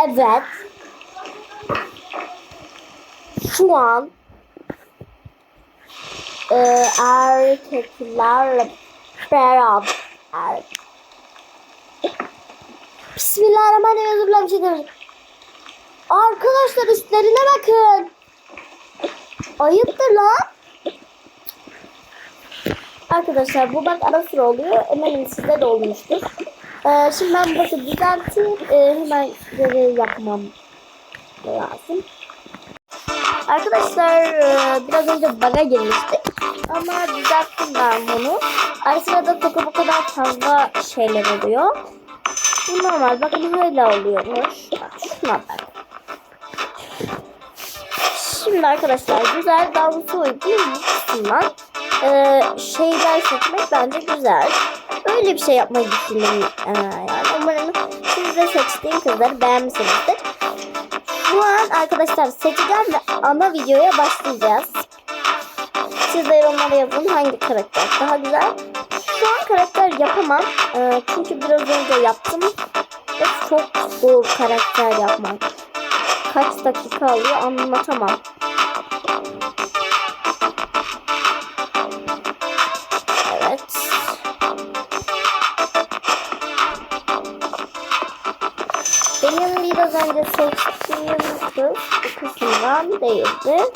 Evet. Şu an e, erkeklerle beraber Bismillahirrahmanirrahim. Bir. Arkadaşlar üstlerine bakın. Ayıptır lan. Arkadaşlar bu bak ara sıra oluyor. Eminim sizde de olmuştur. Ee, şimdi ben bakın düzelteyim. Ee, hemen geri yapmam lazım. Arkadaşlar e, biraz önce bug'a girmiştik. Ama düzelttim ben bunu. Ara sırada toka bu kadar fazla şeyler oluyor. Bu normal. Bakın böyle oluyormuş. Bak şuna bak. Şimdi arkadaşlar güzel dansı uygun kısımdan e, şeyler seçmek bence güzel. Öyle bir şey yapmayı düşündüm e, yani. Umarım siz de seçtiğim kızları beğenmişsinizdir. Şu an arkadaşlar seçeceğim ve ana videoya başlayacağız. Siz de yorumlara yazın hangi karakter daha güzel. Şu an karakter yapamam. E, çünkü biraz önce yaptım. Ve çok zor karakter yapmak. Kaç dakika alıyor anlatamam. Biraz önce seçtiğim kız bu kısımdan değildi.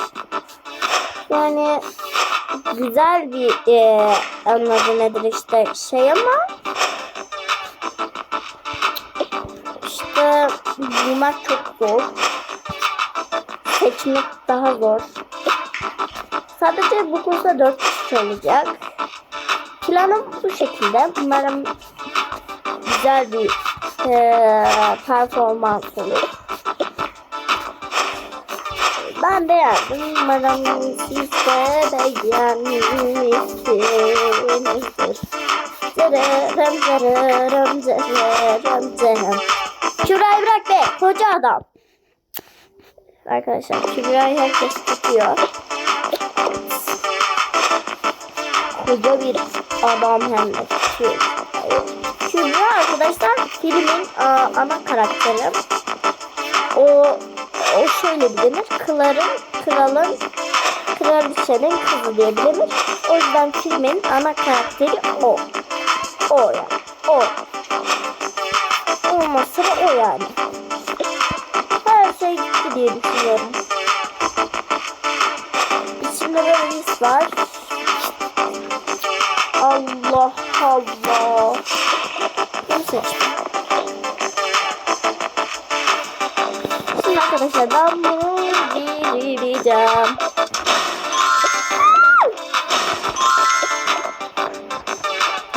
Yani güzel bir e, anladı nedir işte şey ama işte bulmak çok zor. Seçmek daha zor. Sadece bu kursa 4 kişi olacak. Planım bu şekilde. Umarım güzel bir e, performans olur. Ben beğendim. Umarım siz de beğenmişsinizdir. Zırırım zırırım zırırım zırırım. Kübra'yı bırak be koca adam. Arkadaşlar Kübra'yı herkes tutuyor. Koca bir adam hem de tutuyor. Kübra arkadaşlar filmin aa, ana karakteri. O o şöyle bilinir. Kıların, kralın, kraliçenin kızı diye bilinir. O yüzden filmin ana karakteri o. O yani. O. Olmazsa da o yani. Her şey gitti diye düşünüyorum. İçimde böyle his var. Allah Allah. Bunu seçtim. Şimdi arkadaşlar ben bunu gireceğim.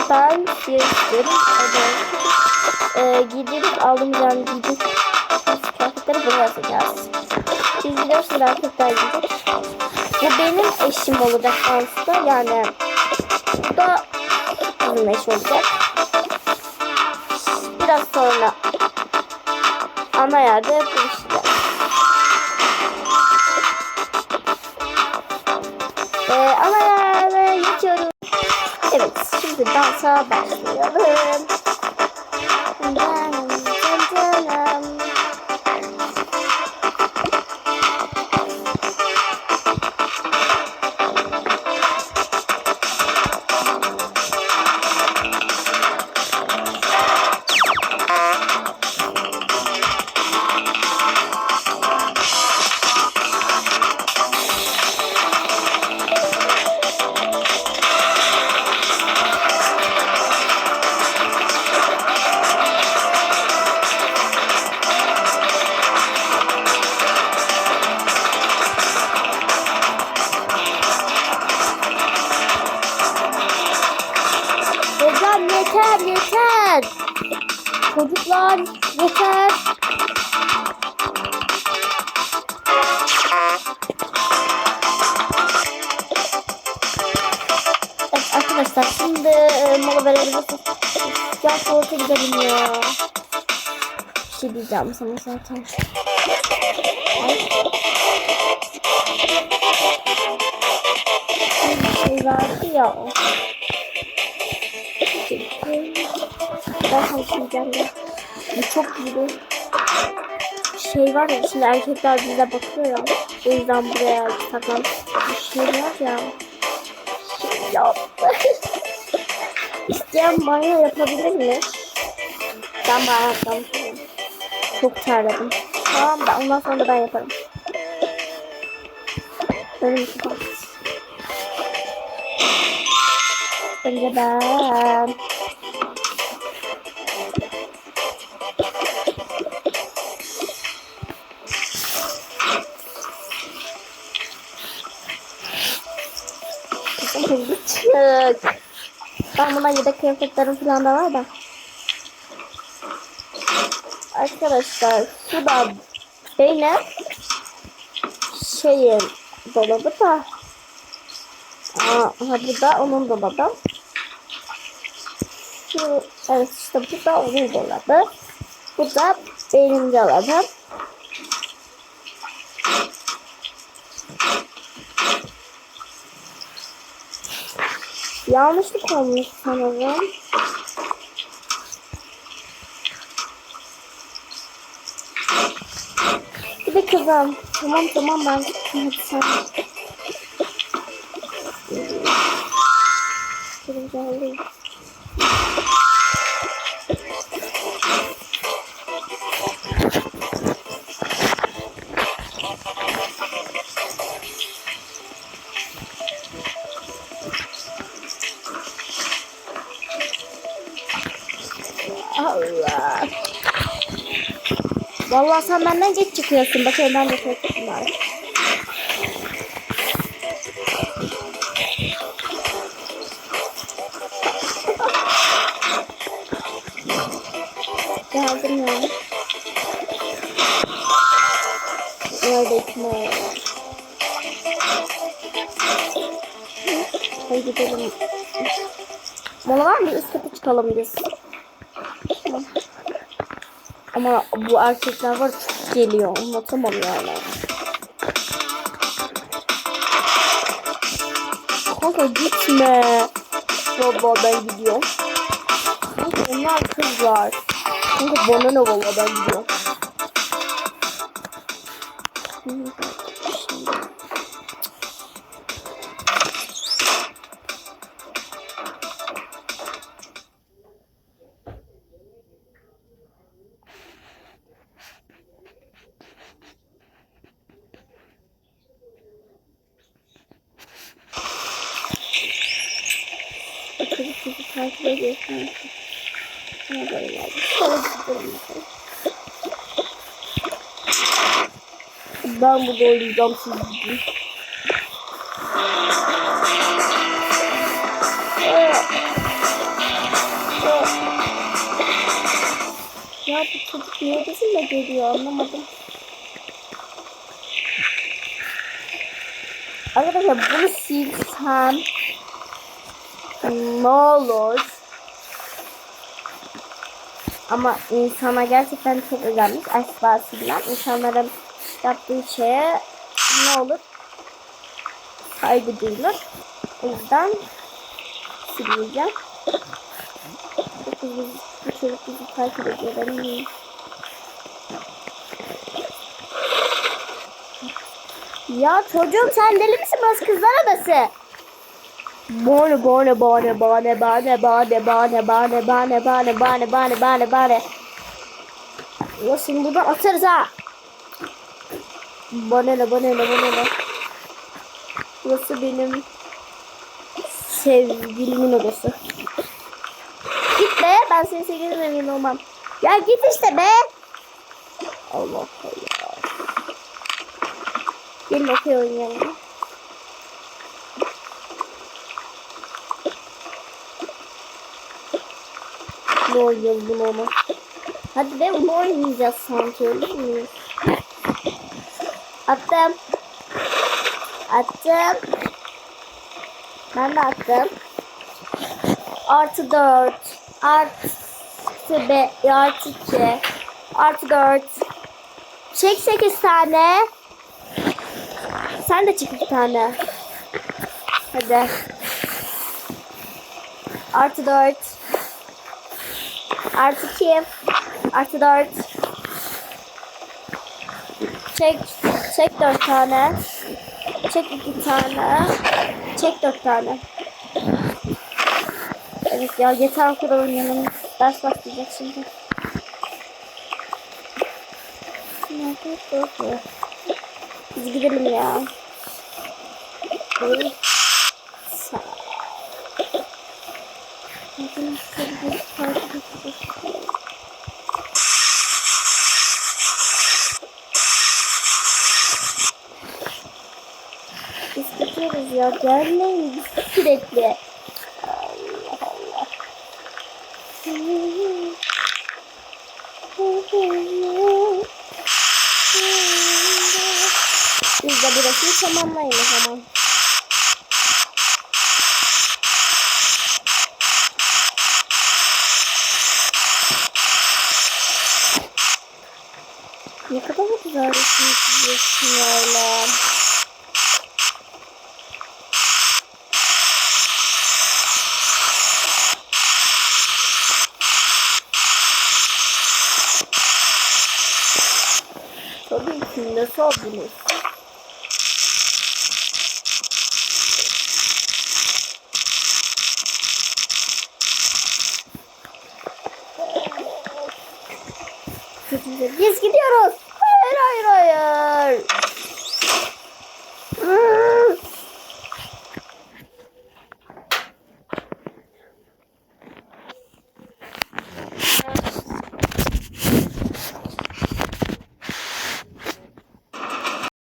Ben seçtim. Ee, giydirip almayacağım giydirip kıyafetleri buraya asacağız. Biz biliyorsunuz erkekler giyecek. Bu benim eşim olacak aslında yani. Bu da bizim eş olacak. Sonra ana yerde buluşacağız. Ee, ana yerde geçiyoruz. Evet şimdi dansa başlayalım. Canım, yeter yeter. Çocuklar yeter. Evet arkadaşlar şimdi e, mola verelim. Ya tuvalete gidelim ya. Bir şey diyeceğim sana zaten. Ay. Bir şey vardı ya o. Ben konuşmayacağım ya. Bu çok iyi. şey var ya şimdi erkekler bize bakıyor ya. O yüzden buraya saklan. Bir şey var ya. Şey. İsteyen banyo yapabilir mi? Ben banyo yapacağım. Çok terledim. Tamam da ondan sonra da ben yaparım. Benim için bak. Önce ben. Çık. Ben buna yedek kıyafetlerim falan da var da. Arkadaşlar şu da benim şeyin dolabı da. Aa, bu da onun dolabı. Şu, evet işte bu da onun dolabı. Bu da benim dolabım. Yanlışlık olmuş sanırım. Bir de kızım. Tamam tamam ben gittim. Hadi sen. Vallahi sen benden geç çıkıyorsun. Bakayım ben de çok var. Geldim ya. Neredeyim o? Hadi gidelim. Mola var mı? Üst kata çıkalım biz. Ama bu erkekler var çok geliyor. Anlatamam yani. Kanka gitme. Baba ben gidiyorum. Kanka onlar kızlar. Kanka bana ne valla ben gidiyorum. Bizi takip ediyor sanki. Ne böyle geldi? Şöyle gidelim bakalım. Ben burada oynayacağım siz gidin. Ya bu çocuk niye bizimle geliyor anlamadım. Arkadaşlar bunu silsem ne olur. Ama insana gerçekten çok özenmiş. Asla silmem. İnsanların yaptığı şeye ne olur? Saygı duyulur. O yüzden silmeyeceğim. Bu çocuk bizi takip ediyor. Ben? Ya çocuğum sen deli misin? Burası kızlar adası. Bane bane bane bane bane bane bane bane bane bane bane bane bane bane Ya şimdi buradan atarız ha. Bana ne bana ne bana ne. Burası benim sevgilimin odası. Git be ben senin sevgilin emin olmam. Ya git işte be. Allah Allah. Gelin okey oynayalım. Ne oynayalım bunu ama. Hadi de bunu oynayacağız sanki öyle mi? Attım. Attım. Ben de attım. Artı dört. Artı be, artı iki. Artı dört. Çek sekiz tane. Sen de çek iki tane. Hadi. Artı dört. Artı 2. Artı 4. Çek, çek dört tane. Çek iki tane. Çek dört tane. Evet ya yeter o kadar oynayalım. Ders başlayacak şimdi. Biz gidelim ya. Bir, sağ. Biz gidiyoruz ya. Gelmeyin sürekli. Allah Allah. Biz de burasını tamamlayın o zaman. Ne kadar güzel resim çiziyorsun öyle. Nasıl oldunuz? Biz gidiyoruz. Hayır hayır hayır.